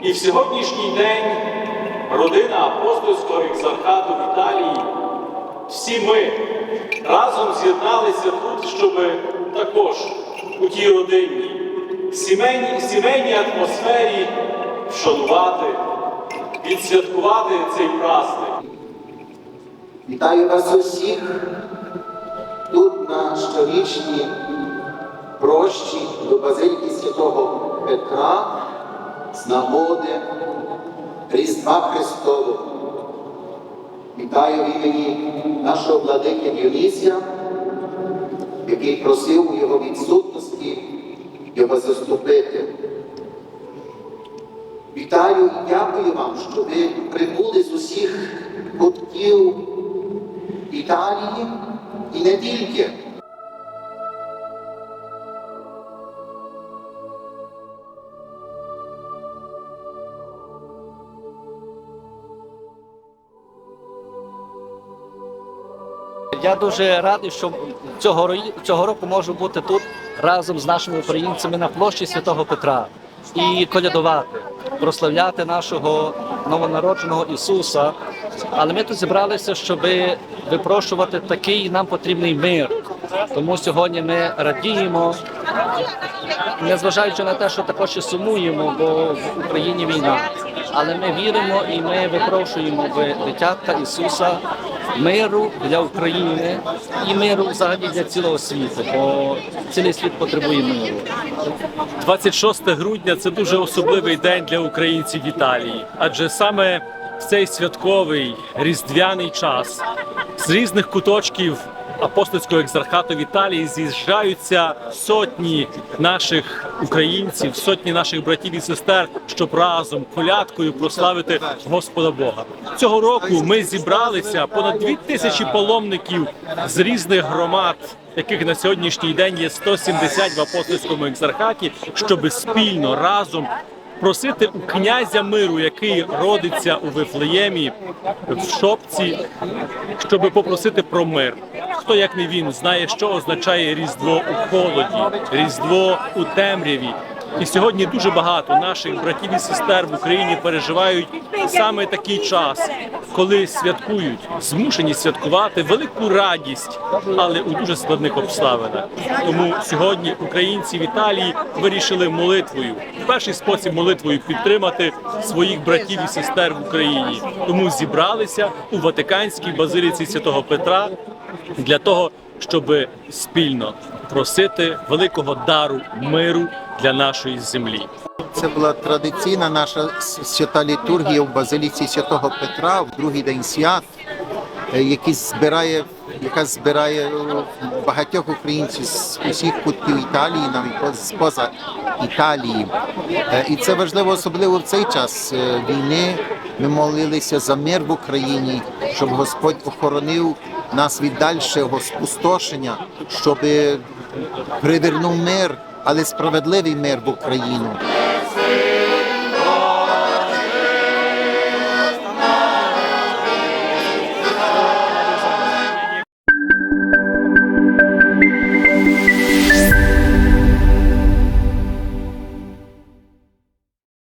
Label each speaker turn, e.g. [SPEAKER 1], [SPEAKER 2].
[SPEAKER 1] І в сьогоднішній день родина апостольського екзархату в Італії, всі ми разом з'єдналися тут, щоб також у тій родинній, сімейній, сімейній атмосфері вшанувати, відсвяткувати цей праздник.
[SPEAKER 2] Вітаю вас усіх тут на щорічній прощі до Базиліки Святого Петра з нагоди Різдва Христового. Вітаю в імені нашого владики Діонісія, який просив у його відсутності його заступити. Вітаю і дякую вам, що ви прибули з усіх кутків Італії і не тільки.
[SPEAKER 3] Я дуже радий, що цього, цього року можу бути тут разом з нашими українцями на площі Святого Петра і колядувати, прославляти нашого новонародженого Ісуса. Але ми тут зібралися, щоб випрошувати такий нам потрібний мир. Тому сьогодні ми радіємо, незважаючи на те, що також і сумуємо, бо в Україні війна. Але ми віримо і ми випрошуємо в дитятка Ісуса миру для України і миру взагалі для цілого світу, бо цілий світ потребує миру.
[SPEAKER 1] 26 грудня це дуже особливий день для українців в Італії, адже саме в цей святковий різдвяний час з різних куточків апостольського екзархату в Італії з'їжджаються сотні наших українців, сотні наших братів і сестер, щоб разом колядкою прославити Господа Бога. Цього року ми зібралися понад дві тисячі паломників з різних громад яких на сьогоднішній день є 170 в апостольському екзархаті, щоб спільно разом просити у князя миру, який родиться у Вифлеємі в шопці, щоб попросити про мир. Хто як не він знає, що означає різдво у холоді, різдво у темряві. І сьогодні дуже багато наших братів і сестер в Україні переживають саме такий час, коли святкують, змушені святкувати велику радість, але у дуже складних обставинах. Тому сьогодні українці в Італії вирішили молитвою, в перший спосіб молитвою підтримати своїх братів і сестер в Україні. Тому зібралися у Ватиканській базиліці святого Петра для того, щоб спільно просити великого дару миру для нашої землі.
[SPEAKER 2] Це була традиційна наша свята літургія в Базиліці Святого Петра в другий день свят, е, який збирає, яка збирає е, багатьох українців з усіх кутків Італії, навіть поза Італії. Е, І це важливо, особливо в цей час війни. Ми молилися за мир в Україні, щоб Господь охоронив нас від дальшого спустошення, щоб привернув мир, але справедливий мир в Україну.